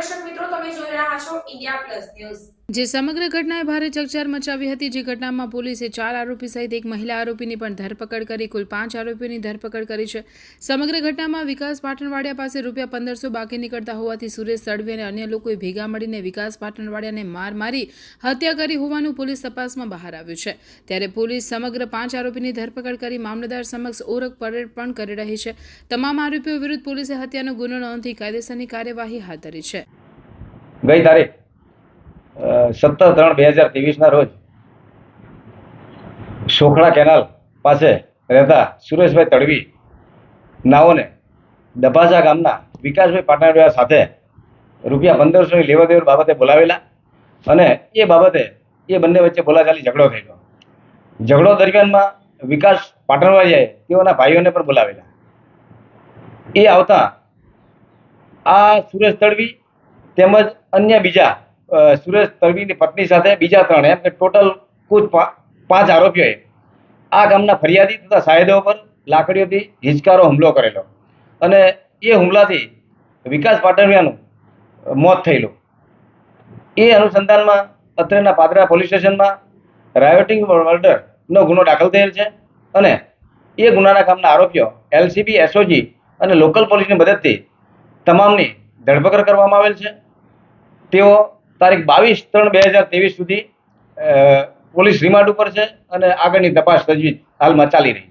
દર્શક મિત્રો તમે જોઈ રહ્યા છો ઇન્ડિયા પ્લસ ન્યૂઝ જે સમગ્ર ઘટનાએ ભારે ચકચાર મચાવી હતી, જે ઘટનામાં પોલીસે ચાર આરોપી સહિત એક મહિલા આરોપીની પણ ધરપકડ કરી, કુલ પાંચ આરોપીઓની ધરપકડ કરી છે. સમગ્ર ઘટનામાં વિકાસ પાટણવાડિયા પાસે રૂપિયા પંદરસો બાકી નીકળતા હોવાથી સુરેશ તડવી અને અન્ય લોકોએ ભેગા મળીને વિકાસ પાટણવાડિયાને માર મારી હત્યા કરી હોવાનું પોલીસ તપાસમાં બહાર આવ્યું છે. ત્યારે પોલીસ સમગ્ર પાંચ આરોપીની ધરપકડ કરી મામલતદાર સમક્ષ ઓળખ પરેડ પણ કરી રહી છે. તમામ આરોપીઓ વિરુદ્ધ પોલીસે હત્યાનો ગુનો નોંધી કાયદેસરની કાર્યવાહી હાથ ધરી છે. ગઈ તારીખ સત્તર ત્રણ બે હજાર ત્રેવીસના રોજ સોખડા કેનાલ પાસે રહેતા સુરેશભાઈ તડવી નાઓને દભાસા ગામના વિકાસભાઈ પાટણવાડિયા સાથે રૂપિયા પંદરસોની લેવાદેવડ બાબતે બોલાવેલા અને એ બાબતે એ બંને વચ્ચે બોલાચાલી ઝઘડો થયેલો. ઝઘડો દરમિયાનમાં વિકાસ પાટણવાડિયાએ તેઓના ભાઈઓને પણ બોલાવેલા. એ આવતા આ સુરેશ તડવી તેમજ અન્ય બીજા સુરેશ તરવીની પત્ની સાથે બીજા ત્રણ, એમ કે ટોટલ કુલ પાંચ આરોપીઓએ આ ગામના ફરિયાદી તથા સાહેદો પર લાકડીઓથી હિંચકારો હુમલો કરેલો. અને એ હુમલાથી વિકાસ પાટણિયાનું મોત થયેલું. એ અનુસંધાનમાં અત્રેના પાદરા પોલીસ સ્ટેશનમાં રાયોટિંગ મર્ડરનો ગુનો દાખલ થયેલ છે અને એ ગુનાના કામના આરોપીઓ એલસીબી, એસઓજી અને લોકલ પોલીસની મદદથી તમામની ધરપકડ કરવામાં આવેલ છે. તેઓ તારીખ બાવીસ ત્રણ બે હજાર ત્રેવીસ સુધી પોલીસ રિમાન્ડ ઉપર છે અને આગળની તપાસ તજવીજ હાલમાં ચાલી રહી છે.